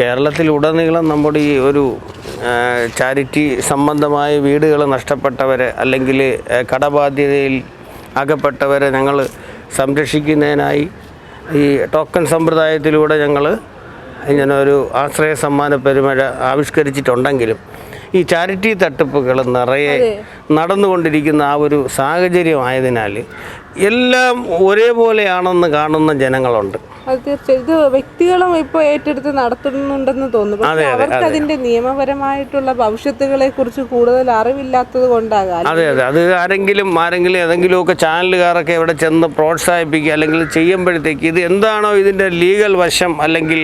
കേരളത്തിലുടനീളം നമ്മുടെ ഈ ഒരു ചാരിറ്റി സംബന്ധമായ വീടുകൾ നഷ്ടപ്പെട്ടവരെ അല്ലെങ്കിൽ കടബാധ്യതയിൽ അകപ്പെട്ടവരെ ഞങ്ങൾ സംരക്ഷിക്കുന്നതിനായി ഈ ടോക്കൺ സമ്പ്രദായത്തിലൂടെ ഞങ്ങൾ ഇങ്ങനെ ഒരു ആശ്രയ സമ്മാന പെരുമഴ ആവിഷ്കരിച്ചിട്ടുണ്ടെങ്കിലും ഈ ചാരിറ്റി തട്ടിപ്പുകൾ നിറയെ നടന്നുകൊണ്ടിരിക്കുന്ന ആ ഒരു സാഹചര്യമായതിനാൽ എല്ലാം ഒരേപോലെയാണെന്ന് കാണുന്ന ജനങ്ങളുണ്ട്. ഇത് വ്യക്തികളും ഇപ്പോൾ ഏറ്റെടുത്ത് നടത്തുന്നുണ്ടെന്ന് തോന്നുന്നു. പക്ഷെ അവർക്ക് അതിന്റെ നിയമപരമായിട്ടുള്ള ഭവിഷ്യത്തുകളെ കുറിച്ച് കൂടുതൽ അറിവില്ലാത്തത് കൊണ്ടാകാം അതെ അതെ. അത് ആരെങ്കിലും ആരെങ്കിലും ഏതെങ്കിലും ഒക്കെ ചാനലുകാരൊക്കെ ഇവിടെ ചെന്ന് പ്രോത്സാഹിപ്പിക്കുക അല്ലെങ്കിൽ ചെയ്യുമ്പോഴത്തേക്ക് ഇത് എന്താണോ ഇതിന്റെ ലീഗൽ വശം അല്ലെങ്കിൽ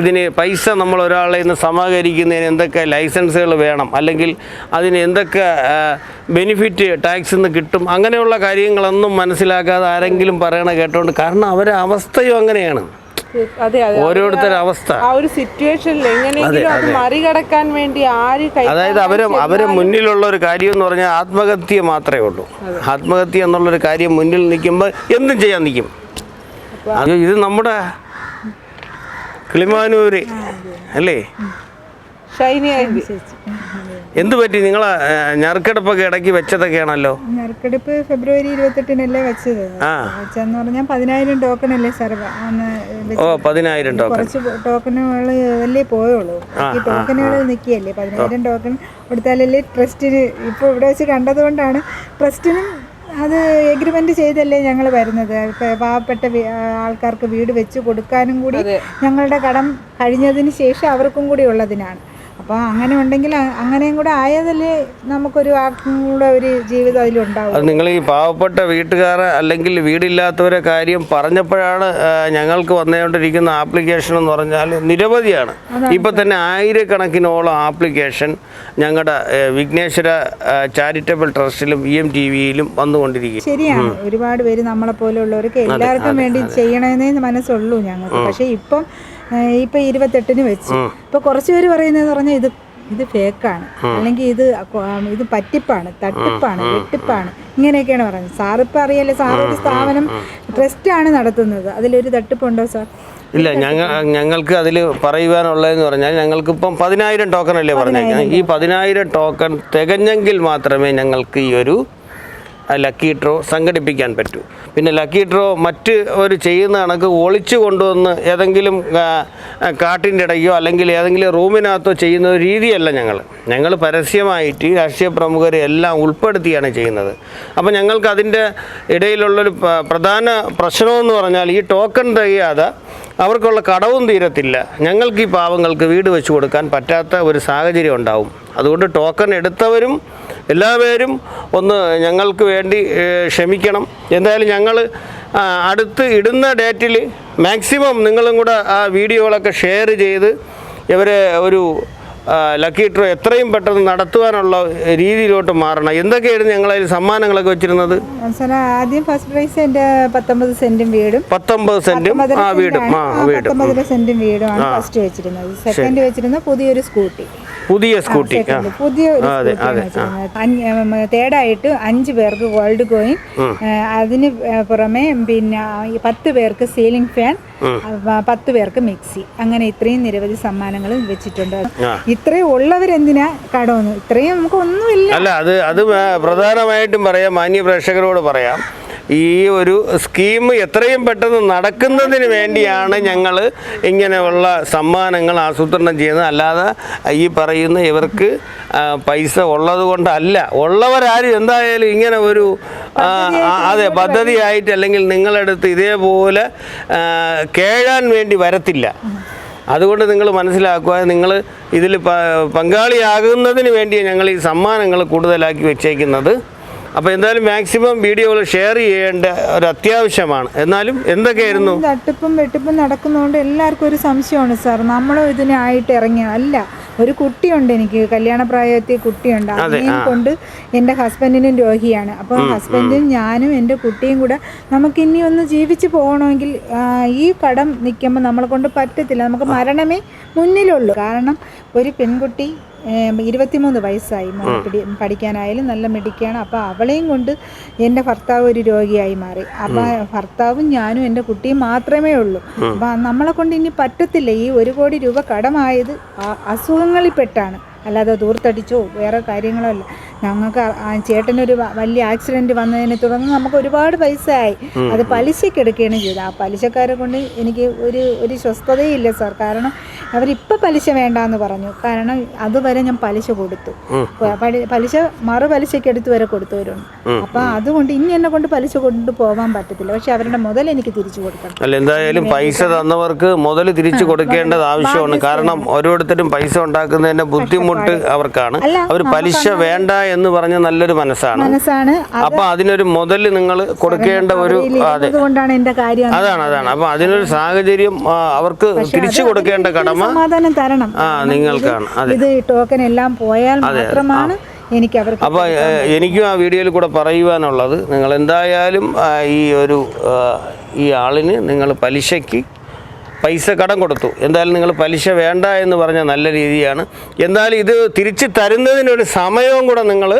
ഇതിന് പൈസ നമ്മൾ ഒരാളെ നിന്ന് സമാഹരിക്കുന്നതിന് എന്തൊക്കെ ലൈസൻസുകൾ വേണം? അല്ലെങ്കിൽ അതിന് എന്തൊക്കെ ബെനിഫിറ്റ് ടാക്സിൽ നിന്ന് കിട്ടും? അങ്ങനെയുള്ള കാര്യങ്ങളൊന്നും മനസ്സിലാക്കാതെ ആരെങ്കിലും പറയണ കേട്ടോണ്ട് കാരണം അവരെ അവസ്ഥയും അങ്ങനെയാണ്. ഓരോരുത്തരുടെ അവസ്ഥ. ആ ഒരു സിറ്റുവേഷനിൽ എങ്ങനെയെങ്കിലും അത് മറികടക്കാൻ വേണ്ടി ആര് അതായത് അവരെ അവരെ മുന്നിലുള്ള ഒരു കാര്യം എന്ന് പറഞ്ഞാൽ ആത്മഹത്യ മാത്രമേ ഉള്ളൂ. ആത്മഹത്യ എന്നുള്ളൊരു കാര്യം മുന്നിൽ നിൽക്കുമ്പോൾ എന്തും ചെയ്യാൻ നിൽക്കും. അത് ഇത് നമ്മുടെ കിളിമാനൂര്. അല്ലേ? എന്ത് പറ്റി? നിങ്ങൾ ഞറുക്കെടുപ്പൊക്കെ ഇടയ്ക്ക് വെച്ചതൊക്കെയാണല്ലോ? ഞറുക്കെടുപ്പ് ഫെബ്രുവരി ഇരുപത്തെട്ടിനല്ലേ വെച്ചത്. വെച്ചെന്ന് പറഞ്ഞാൽ പതിനായിരം ടോക്കൺ അല്ലേ സർവ ഓ പതിനായിരം ടോക്കൺ കുറച്ച് ടോക്കണുകൾ അല്ലേ പോയുള്ളൂ. ഈ ടോക്കണുകൾ നിൽക്കുകയല്ലേ പതിനായിരം ടോക്കൺ കൊടുത്താലല്ലേ ട്രസ്റ്റിന് ഇപ്പോൾ ഇവിടെ വെച്ച് കണ്ടതുകൊണ്ടാണ് ട്രസ്റ്റിനും അത് എഗ്രിമെന്റ് ചെയ്തല്ലേ ഞങ്ങൾ വരുന്നത്? പാവപ്പെട്ട ആൾക്കാർക്ക് വീട് വെച്ച് കൊടുക്കാനും കൂടി ഞങ്ങളുടെ കടം കഴിഞ്ഞതിന് ശേഷം അവർക്കും കൂടി ഉള്ളതിനാണ്. അപ്പോൾ അങ്ങനെ ഉണ്ടെങ്കിൽ അങ്ങനെയും കൂടെ ആയതല്ലേ നമുക്കൊരു ആർക്കും കൂടെ ഒരു ജീവിതം അതിലുണ്ടാവും അത് നിങ്ങൾ ഈ പാവപ്പെട്ട വീട്ടുകാരെ അല്ലെങ്കിൽ വീടില്ലാത്തവരെ കാര്യം പറഞ്ഞപ്പോഴാണ് ഞങ്ങൾക്ക് വന്നുകൊണ്ടിരിക്കുന്ന ആപ്ലിക്കേഷൻ എന്ന് പറഞ്ഞാൽ നിരവധിയാണ്. ഇപ്പം തന്നെ ആയിരക്കണക്കിനോളം ആപ്ലിക്കേഷൻ ഞങ്ങളുടെ വിഘ്നേശ്വര ചാരിറ്റബിൾ ട്രസ്റ്റിലും ഇ എം ടി വിയിലും വന്നുകൊണ്ടിരിക്കും ശരിയാണ്. ഒരുപാട് പേര് നമ്മളെ പോലെയുള്ളവർക്ക് എല്ലാവർക്കും വേണ്ടി ചെയ്യണമെന്നേ മനസ്സുള്ളൂ ഞങ്ങൾക്ക്. പക്ഷേ ഇപ്പം ഇപ്പം ഇരുപത്തെട്ടിന് വെച്ചു. ഇപ്പൊ കുറച്ചുപേര് പറയുന്നത് പറയുന്നതെന്ന് പറഞ്ഞാൽ ഇത് ഇത് ഫേക്കാണ്. അല്ലെങ്കിൽ ഇത് ഇത് പറ്റിപ്പാണ് തട്ടിപ്പാണ് വെട്ടിപ്പാണ്. ഇങ്ങനെയൊക്കെയാണ് പറയുന്നത്. സാറിപ്പോൾ അറിയാലോ സാർ ഒരു സ്ഥാപനം ട്രസ്റ്റാണ് നടത്തുന്നത്. അതിലൊരു തട്ടിപ്പുണ്ടോ സാർ? ഇല്ല ഞങ്ങൾ ഞങ്ങൾക്ക് അതിൽ പറയുവാനുള്ളതെന്ന് പറഞ്ഞാൽ ഞങ്ങൾക്ക് ഞങ്ങൾക്കിപ്പം പതിനായിരം ടോക്കൺ അല്ലേ പറഞ്ഞേക്കുന്നത് ഈ പതിനായിരം ടോക്കൺ തികഞ്ഞെങ്കിൽ മാത്രമേ ഞങ്ങൾക്ക് ഈ ഒരു ലക്കി ഡ്രോ സംഘടിപ്പിക്കാൻ പറ്റൂ. പിന്നെ ലക്കി ഡ്രോ മറ്റ് ഒരു ചെയ്യുന്ന കണക്ക് ഒളിച്ചു കൊണ്ടുവന്ന് ഏതെങ്കിലും കാട്ടിന്റെ ഇടയ്ക്കോ അല്ലെങ്കിൽ ഏതെങ്കിലും റൂമിനകത്തോ ചെയ്യുന്ന ഒരു രീതിയല്ല ഞങ്ങൾ ഞങ്ങൾ പരസ്യമായിട്ട് രാഷ്ട്രീയ പ്രമുഖരെ എല്ലാം ഉൾപ്പെടുത്തിയാണ് ചെയ്യുന്നത്. അപ്പോൾ ഞങ്ങൾക്ക് അതിന്റെ ഇടയിലുള്ളൊരു പ്രധാന പ്രശ്നമെന്ന് പറഞ്ഞാൽ ഈ ടോക്കൺ തികയാതെ അവർക്കുള്ള കടവും തീരത്തില്ല. ഞങ്ങൾക്ക് ഈ പാവങ്ങൾക്ക് വീട് വെച്ച് കൊടുക്കാൻ പറ്റാത്ത ഒരു സാഹചര്യം ഉണ്ടാവും. അതുകൊണ്ട് ടോക്കൺ എടുത്തവരും എല്ലാവരും ഒന്ന് ഞങ്ങൾക്ക് വേണ്ടി ക്ഷമിക്കണം. എന്തായാലും ഞങ്ങൾ അടുത്ത് ഇടുന്ന ഡേറ്റിൽ മാക്സിമം നിങ്ങളും കൂടെ ആ വീഡിയോകളൊക്കെ ഷെയർ ചെയ്ത് ഇവരെ ഒരു ലക്കി ഡ്രോ എത്രയും പെട്ടെന്ന് നടത്തുവാനുള്ള രീതിയിലോട്ട് മാറണം. എന്തൊക്കെയായിരുന്നു ഞങ്ങളതിൽ സമ്മാനങ്ങളൊക്കെ വെച്ചിരുന്നത്? ആദ്യം ഫസ്റ്റ് പ്രൈസ് എന്റെ പത്തൊമ്പത് സെന്റും വീടും. പത്തൊമ്പത് സെന്റും ആ വീടും. ആ വീടും. ആണ് സെന്റും വീടുമാണ് ഫസ്റ്റ് വെച്ചിരുന്നത്. സെക്കൻഡ് വെച്ചിരുന്ന പുതിയൊരു സ്കൂട്ടി. പുതിയ സ്കൂട്ടി. പുതിയ അതെ, അതെ, അഞ്ച്, ഉം, തേർഡായിട്ട് അഞ്ച് പേർക്ക് ഗോൾഡ് കോയിൻ. അതിന് പുറമെ പിന്നെ പത്ത് പേർക്ക് സീലിംഗ് ഫാൻ പത്ത് പേർക്ക് മിക്സി. അങ്ങനെ ഇത്രയും നിരവധി സമ്മാനങ്ങൾ വെച്ചിട്ടുണ്ട്. ഇത്രയും ഉള്ളവരെന്തിനാ കടമൊന്നും? ഇത്രയും നമുക്ക് ഒന്നുമില്ല. അല്ല അത് അത് പ്രധാനമായിട്ടും പറയാം മാന്യ പ്രേക്ഷകരോട് പറയാം. ഈ ഒരു സ്കീം എത്രയും പെട്ടെന്ന് നടക്കുന്നതിന് വേണ്ടിയാണ് ഞങ്ങൾ ഇങ്ങനെയുള്ള സമ്മാനങ്ങൾ ആസൂത്രണം ചെയ്യുന്നത്. അല്ലാതെ ഈ പറയുന്ന ഇവർക്ക് പൈസ ഉള്ളത് കൊണ്ടല്ല. ഉള്ളവരാരും എന്തായാലും ഇങ്ങനെ ഒരു അതെ പദ്ധതി ആയിട്ട് അല്ലെങ്കിൽ നിങ്ങളടുത്ത് ഇതേപോലെ കേഴാൻ വേണ്ടി വരത്തില്ല. അതുകൊണ്ട് നിങ്ങൾ മനസ്സിലാക്കുക നിങ്ങൾ ഇതിൽ പങ്കാളിയാകുന്നതിന് വേണ്ടിയാണ് ഞങ്ങൾ ഈ സമ്മാനങ്ങൾ കൂടുതലാക്കി വെച്ചേക്കുന്നത്. അപ്പോൾ എന്തായാലും മാക്സിമം വീഡിയോകൾ ഷെയർ ചെയ്യേണ്ട ഒരു അത്യാവശ്യമാണ്. എന്നാലും എന്തൊക്കെയായിരുന്നു? തട്ടിപ്പും വെട്ടിപ്പും നടക്കുന്നതുകൊണ്ട് എല്ലാവർക്കും ഒരു സംശയമാണ് സാർ. നമ്മളും ഇതിനായിട്ട് ഇറങ്ങിയ അല്ല ഒരു കുട്ടിയുണ്ട് എനിക്ക് കല്യാണ പ്രായത്തിൽ കുട്ടിയുണ്ട് അതിനെയും കൊണ്ട് എന്റെ ഹസ്ബൻഡിനും രോഗിയാണ്. അപ്പോൾ ഹസ്ബൻഡും ഞാനും എന്റെ കുട്ടിയും കൂടെ നമുക്ക് ഇനി ഒന്ന് ജീവിച്ച് പോകണമെങ്കിൽ ഈ കടം നിൽക്കുമ്പോൾ നമ്മളെ കൊണ്ട് പറ്റത്തില്ല. നമുക്ക് മരണമേ മുന്നിലുള്ളൂ. കാരണം ഒരു പെൺകുട്ടി ഇരുപത്തിമൂന്ന് വയസ്സായി പഠിക്കാനായാലും നല്ല മിടിക്കാണ് അപ്പോൾ അവളെയും കൊണ്ട് എന്റെ ഭർത്താവ് ഒരു രോഗിയായി മാറി. അപ്പോൾ ഭർത്താവും ഞാനും എന്റെ കുട്ടിയും മാത്രമേ ഉള്ളൂ. അപ്പം നമ്മളെ കൊണ്ട് ഇനി പറ്റത്തില്ല. ഈ ഒരു കോടി രൂപ കടമായത് അസുഖങ്ങളിൽപ്പെട്ടാണ്. അല്ലാതെ ദൂർത്തടിച്ചോ വേറെ കാര്യങ്ങളോ അല്ല ഞങ്ങൾക്ക് ചേട്ടനൊരു വലിയ ആക്സിഡന്റ് വന്നതിനെ തുടർന്ന് നമുക്ക് ഒരുപാട് പൈസ ആയി അത് പലിശയ്ക്ക് എടുക്കുകയാണ് ചെയ്തത്. ആ പലിശക്കാരെ കൊണ്ട് എനിക്ക് ഒരു ഒരു സ്വസ്ഥതയില്ല സാർ. കാരണം അവരിപ്പോൾ പലിശ വേണ്ടാന്ന് പറഞ്ഞു. കാരണം അതുവരെ ഞാൻ പലിശ കൊടുത്തു. പലിശ മറു പലിശയ്ക്ക് എടുത്ത് വരെ കൊടുത്തവരുണ്ട്. അപ്പം അതുകൊണ്ട് ഇനി എന്നെ കൊണ്ട് പലിശ കൊണ്ട് പോകാൻ പറ്റത്തില്ല. പക്ഷെ അവരുടെ മുതൽ എനിക്ക് തിരിച്ചു കൊടുക്കണം. അല്ല എന്തായാലും പൈസ തന്നവർക്ക് മുതൽ തിരിച്ചു കൊടുക്കേണ്ടത് ആവശ്യമാണ്. കാരണം ഓരോരുത്തരും പൈസ ഉണ്ടാക്കുന്നതിന്റെ ബുദ്ധിമുട്ട് അവർക്കാണ്. അവർ പലിശ വേണ്ട എന്ന് പറഞ്ഞ നല്ലൊരു മനസ്സാണ്. അപ്പൊ അതിനൊരു മുതൽ നിങ്ങൾ കൊടുക്കേണ്ട ഒരു അതെ. അതാണ് അതാണ്. അപ്പൊ അതിനൊരു സാഹചര്യം അവർക്ക് തിരിച്ചു കൊടുക്കേണ്ട കടമ ആ നിങ്ങൾക്കാണ്. അതെ. ഇത് ടോക്കൺ എല്ലാം പോയാൽ മാത്രമാണ് എനിക്ക് അപ്പോൾ എനിക്കും ആ വീഡിയോയിൽ കൂടെ പറയുവാനുള്ളത് നിങ്ങൾ എന്തായാലും ഈ ഒരു ഈ ആളിന് നിങ്ങൾ പലിശയ്ക്ക് പൈസ കടം കൊടുത്തു. എന്തായാലും നിങ്ങൾ പലിശ വേണ്ട എന്ന് പറഞ്ഞ നല്ല രീതിയാണ്. എന്തായാലും ഇത് തിരിച്ച് തരുന്നതിനൊരു സമയവും കൂടെ നിങ്ങൾ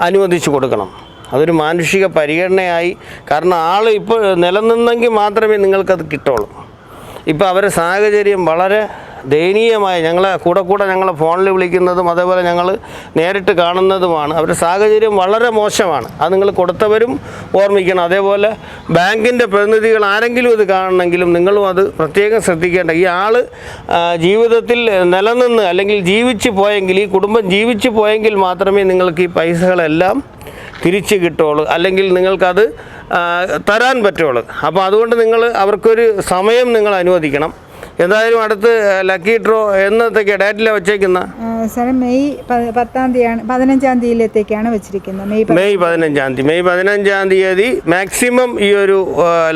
അനുവദിച്ചു കൊടുക്കണം. അതൊരു മാനുഷിക പരിഗണനയായി. കാരണം ആൾ ഇപ്പോൾ നിലനിന്നെങ്കിൽ മാത്രമേ നിങ്ങൾക്കത് കിട്ടുള്ളൂ. ഇപ്പോൾ അവരുടെ സാഹചര്യം വളരെ ദയനീയമായ ഞങ്ങളെ കൂടെ കൂടെ ഞങ്ങളെ ഫോണിൽ വിളിക്കുന്നതും അതേപോലെ ഞങ്ങൾ നേരിട്ട് കാണുന്നതുമാണ്. അവരുടെ സാഹചര്യം വളരെ മോശമാണ്. അത് നിങ്ങൾ കൊടുത്തവരും ഓർമ്മിക്കണം. അതേപോലെ ബാങ്കിന്റെ പ്രതിനിധികൾ ആരെങ്കിലും ഇത് കാണണമെങ്കിലും നിങ്ങളും അത് പ്രത്യേകം ശ്രദ്ധിക്കേണ്ട. ഈ ആൾ ജീവിതത്തിൽ നിലനിന്ന് അല്ലെങ്കിൽ ജീവിച്ചു പോയെങ്കിൽ ഈ കുടുംബം ജീവിച്ചു പോയെങ്കിൽ മാത്രമേ നിങ്ങൾക്ക് ഈ പൈസകളെല്ലാം തിരിച്ച് കിട്ടുള്ളൂ അല്ലെങ്കിൽ നിങ്ങൾക്കത് തരാൻ പറ്റുള്ളൂ അപ്പോൾ അതുകൊണ്ട് നിങ്ങൾ അവർക്കൊരു സമയം നിങ്ങൾ അനുവദിക്കണം. എന്തായാലും അടുത്ത് ലക്കി ഡ്രോ എന്നത്തേക്ക് ഡേറ്റിലെ വെച്ചേക്കുന്ന? സാറേ മെയ് പത്താം തീയതിയാണ് പതിനഞ്ചാം തീയതിയിലത്തേക്കാണ് വെച്ചിരിക്കുന്നത് മെയ് മെയ് പതിനഞ്ചാം തീയതി മെയ് പതിനഞ്ചാം തീയതി മാക്സിമം ഈ ഒരു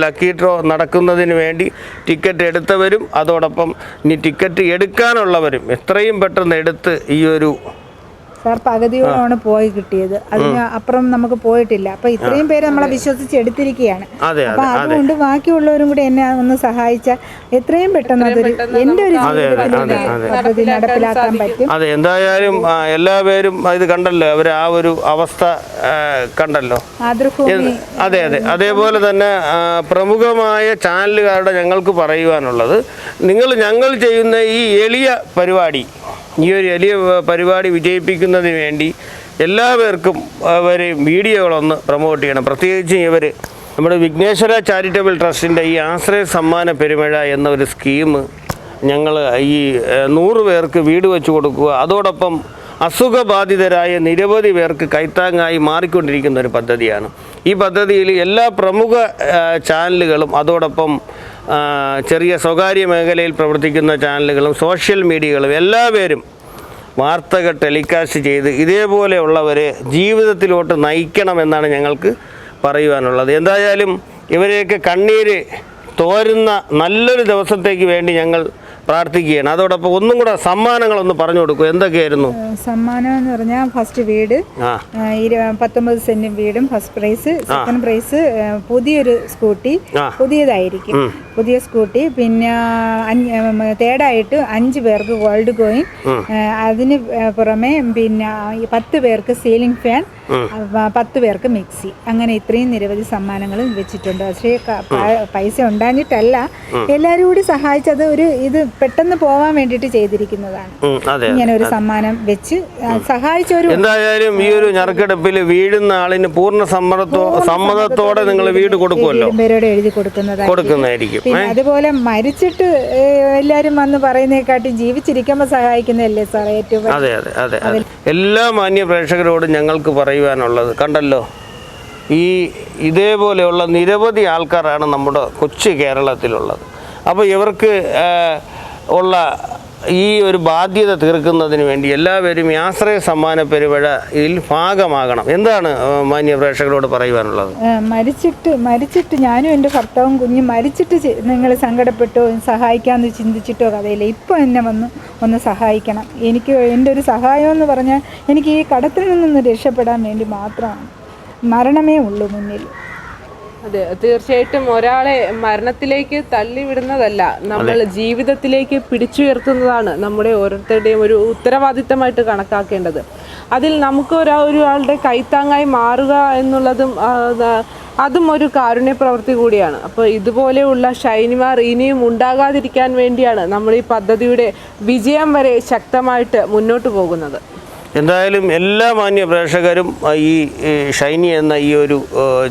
ലക്കി ഡ്രോ നടക്കുന്നതിന് വേണ്ടി ടിക്കറ്റ് എടുത്തവരും അതോടൊപ്പം ഇനി ടിക്കറ്റ് എടുക്കാനുള്ളവരും എത്രയും പെട്ടെന്ന് എടുത്ത് ഈ ഒരു സാർ പകുതിയോടാണ് പോയി കിട്ടിയത്. അതിന് അപ്പുറം നമുക്ക് പോയിട്ടില്ല. അപ്പൊ ഇത്രയും പേര് നമ്മളെ വിശ്വസിച്ച് എടുത്തിരിക്കുകയാണ്. അപ്പൊ അതെ. അതുകൊണ്ട് ബാക്കിയുള്ളവരും കൂടി എന്നെ ഒന്ന് സഹായിച്ച എത്രയും പെട്ടെന്ന് അതൊരു എന്റെ ഒരു. പദ്ധതി നടപ്പിലാക്കാൻ പറ്റും. അതെ എന്തായാലും എല്ലാ എല്ലാവരും ഇത് കണ്ടല്ലോ. അവർ ആ ഒരു അവസ്ഥ കണ്ടല്ലോ. അതെ അതെ. അതേപോലെ തന്നെ പ്രമുഖമായ ചാനലുകാരുടെ ഞങ്ങൾക്ക് പറയുവാനുള്ളത് നിങ്ങൾ ഞങ്ങൾ ചെയ്യുന്ന ഈ എളിയ പരിപാടി ഈ ഒരു വലിയ പരിപാടി വിജയിപ്പിക്കുന്നതിന് വേണ്ടി എല്ലാവർക്കും അവരെ വീഡിയോകളൊന്ന് പ്രൊമോട്ട് ചെയ്യണം. പ്രത്യേകിച്ചും ഇവർ നമ്മുടെ വിഘ്നേശ്വര ചാരിറ്റബിൾ ട്രസ്റ്റിന്റെ ഈ ആശ്രയ സമ്മാന പെരുമഴ എന്ന ഒരു സ്കീം ഞങ്ങൾ ഈ നൂറ് പേർക്ക് വീട് വെച്ച് കൊടുക്കുക. അതോടൊപ്പം അസുഖബാധിതരായ നിരവധി പേർക്ക് കൈത്താങ്ങായി മാറിക്കൊണ്ടിരിക്കുന്ന ഒരു പദ്ധതിയാണ്. ഈ പദ്ധതിയിൽ എല്ലാ പ്രമുഖ ചാനലുകളും അതോടൊപ്പം ചെറിയ സ്വകാര്യ മേഖലയിൽ പ്രവർത്തിക്കുന്ന ചാനലുകളും സോഷ്യൽ മീഡിയകളും എല്ലാവരും വാർത്തകൾ ടെലികാസ്റ്റ് ചെയ്ത് ഇതേപോലെയുള്ളവരെ ജീവിതത്തിലോട്ട് നയിക്കണമെന്നാണ് ഞങ്ങൾക്ക് പറയുവാനുള്ളത്. എന്തായാലും ഇവരെയൊക്കെ കണ്ണീര് തോരുന്ന നല്ലൊരു ദിവസത്തേക്ക് വേണ്ടി ഞങ്ങൾ പ്രാർത്ഥിക്കുകയാണ്. അതോടൊപ്പം ഒന്നും കൂടെ സമ്മാനങ്ങളൊന്ന് പറഞ്ഞു കൊടുക്കും. എന്തൊക്കെയായിരുന്നു? സമ്മാനം എന്ന് പറഞ്ഞാൽ ഫസ്റ്റ് വീട്. പത്തൊമ്പത് സെന്റ് വീടും ഫസ്റ്റ് പ്രൈസ് സെക്കൻഡ് പ്രൈസ് പുതിയൊരു സ്കൂട്ടി. പുതിയതായിരിക്കും. പുതിയ സ്കൂട്ടി. പിന്നെ തേർഡായിട്ട് അഞ്ച് പേർക്ക് ഗോൾഡ് കോയിൻ അതിന് പുറമെ പിന്നെ പത്ത് പേർക്ക് സീലിംഗ് ഫാൻ പത്ത് പേർക്ക് മിക്സി. അങ്ങനെ ഇത്രയും നിരവധി സമ്മാനങ്ങൾ വെച്ചിട്ടുണ്ട്. പക്ഷേ പൈസ ഉണ്ടാഞ്ഞിട്ടല്ല എല്ലാവരും കൂടി സഹായിച്ചത് ഒരു ഇത് പെട്ടെന്ന് പോവാൻ വേണ്ടിയിട്ട് ചെയ്തിരിക്കുന്നതാണ്. ഇങ്ങനെ ഒരു സമ്മാനം വെച്ച് സഹായിച്ചവരും എന്തായാലും ഈ ഒരു ഞറുക്കെടുപ്പിൽ വീഴുന്ന ആളിന് പൂർണ സമ്മതത്തോ സമ്മതത്തോടെ നിങ്ങൾ വീട് കൊടുക്കുമല്ലോ? പേരോട് എഴുതി കൊടുക്കുന്നതായി കൊടുക്കുന്നതായിരിക്കും. പിന്നെ അതുപോലെ മരിച്ചിട്ട് എല്ലാരും വന്ന് പറയുന്നേക്കാട്ടി ജീവിച്ചിരിക്കുമ്പോൾ സഹായിക്കുന്നതല്ലേ സാറേ ഏറ്റവും അതെ അതെ അതെ എല്ലാ മാന്യ പ്രേക്ഷകരോടും ഞങ്ങൾക്ക് പറയുവാനുള്ളത് കണ്ടല്ലോ. ഈ ഇതേപോലെയുള്ള നിരവധി ആൾക്കാരാണ് നമ്മുടെ കൊച്ചു കേരളത്തിലുള്ളത്. അപ്പോൾ ഇവർക്ക് ഉള്ള ഈ ഒരു ബാധ്യത തീർക്കുന്നതിന് വേണ്ടി എല്ലാവരും ഈ ആശ്രയ സമ്മാന പെരുമഴ ഭാഗമാകണം. എന്താണ് മാന്യ പ്രേക്ഷകരോട് പറയുവാനുള്ളത്? മരിച്ചിട്ട് മരിച്ചിട്ട് ഞാനും എന്റെ ഭർത്താവും കുഞ്ഞും മരിച്ചിട്ട് നിങ്ങൾ സങ്കടപ്പെട്ടോ സഹായിക്കാമെന്ന് ചിന്തിച്ചിട്ടോ കഥയില്ല. ഇപ്പോൾ എന്നെ വന്ന് ഒന്ന് സഹായിക്കണം. എനിക്ക് എന്റെ ഒരു സഹായം എന്ന് പറഞ്ഞാൽ എനിക്ക് ഈ കടത്തിൽ നിന്നൊന്ന് രക്ഷപ്പെടാൻ വേണ്ടി മാത്രമാണ്. മരണമേ ഉള്ളൂ മുന്നിൽ. അതെ തീർച്ചയായിട്ടും ഒരാളെ മരണത്തിലേക്ക് തള്ളിവിടുന്നതല്ല നമ്മൾ ജീവിതത്തിലേക്ക് പിടിച്ചുയർത്തുന്നതാണ് നമ്മുടെ ഓരോരുത്തരുടെയും ഒരു ഉത്തരവാദിത്തമായിട്ട് കണക്കാക്കേണ്ടത്. അതിൽ നമുക്ക് ഒരാ ഒരാളുടെ കൈത്താങ്ങായി മാറുക എന്നുള്ളതും അതും ഒരു കാരുണ്യ പ്രവൃത്തി കൂടിയാണ്. അപ്പോൾ ഇതുപോലെയുള്ള ഷൈനിമാർ ഇനിയും ഉണ്ടാകാതിരിക്കാൻ വേണ്ടിയാണ് നമ്മൾ ഈ പദ്ധതിയുടെ വിജയം വരെ ശക്തമായിട്ട് മുന്നോട്ട് പോകുന്നത്. എന്തായാലും എല്ലാ മാന്യ പ്രേക്ഷകരും ഈ ഷൈനി എന്ന ഈ ഒരു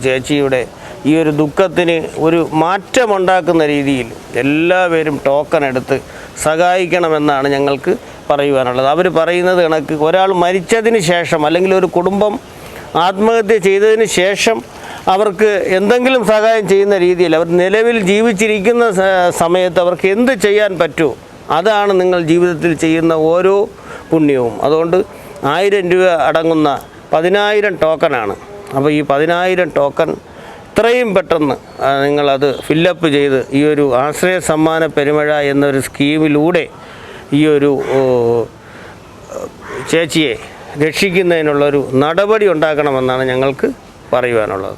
ചേച്ചിയുടെ ഈ ഒരു ദുഃഖത്തിന് ഒരു മാറ്റമുണ്ടാക്കുന്ന രീതിയിൽ എല്ലാവരും ടോക്കൺ എടുത്ത് സഹായിക്കണമെന്നാണ് ഞങ്ങൾക്ക് പറയുവാനുള്ളത്. അവർ പറയുന്നത് കണക്ക് ഒരാൾ മരിച്ചതിന് ശേഷം അല്ലെങ്കിൽ ഒരു കുടുംബം ആത്മഹത്യ ചെയ്തതിന് ശേഷം അവർക്ക് എന്തെങ്കിലും സഹായം ചെയ്യുന്ന രീതിയിൽ അവർ നിലവിൽ ജീവിച്ചിരിക്കുന്ന സമയത്ത് അവർക്ക് എന്ത് ചെയ്യാൻ പറ്റുമോ അതാണ് നിങ്ങൾ ജീവിതത്തിൽ ചെയ്യുന്ന ഓരോ പുണ്യവും. അതുകൊണ്ട് ആയിരം രൂപ അടങ്ങുന്ന പതിനായിരം ടോക്കണാണ് അപ്പോൾ ഈ പതിനായിരം ടോക്കൺ ഇത്രയും പെട്ടെന്ന് നിങ്ങളത് ഫില്ലപ്പ് ചെയ്ത് ഈ ഒരു ആശ്രയ സമ്മാന പെരുമഴ എന്നൊരു സ്കീമിലൂടെ ഈ ഒരു ചേച്ചിയെ രക്ഷിക്കുന്നതിനുള്ളൊരു നടപടി ഉണ്ടാക്കണമെന്നാണ് ഞങ്ങൾക്ക് പറയുവാനുള്ളത്.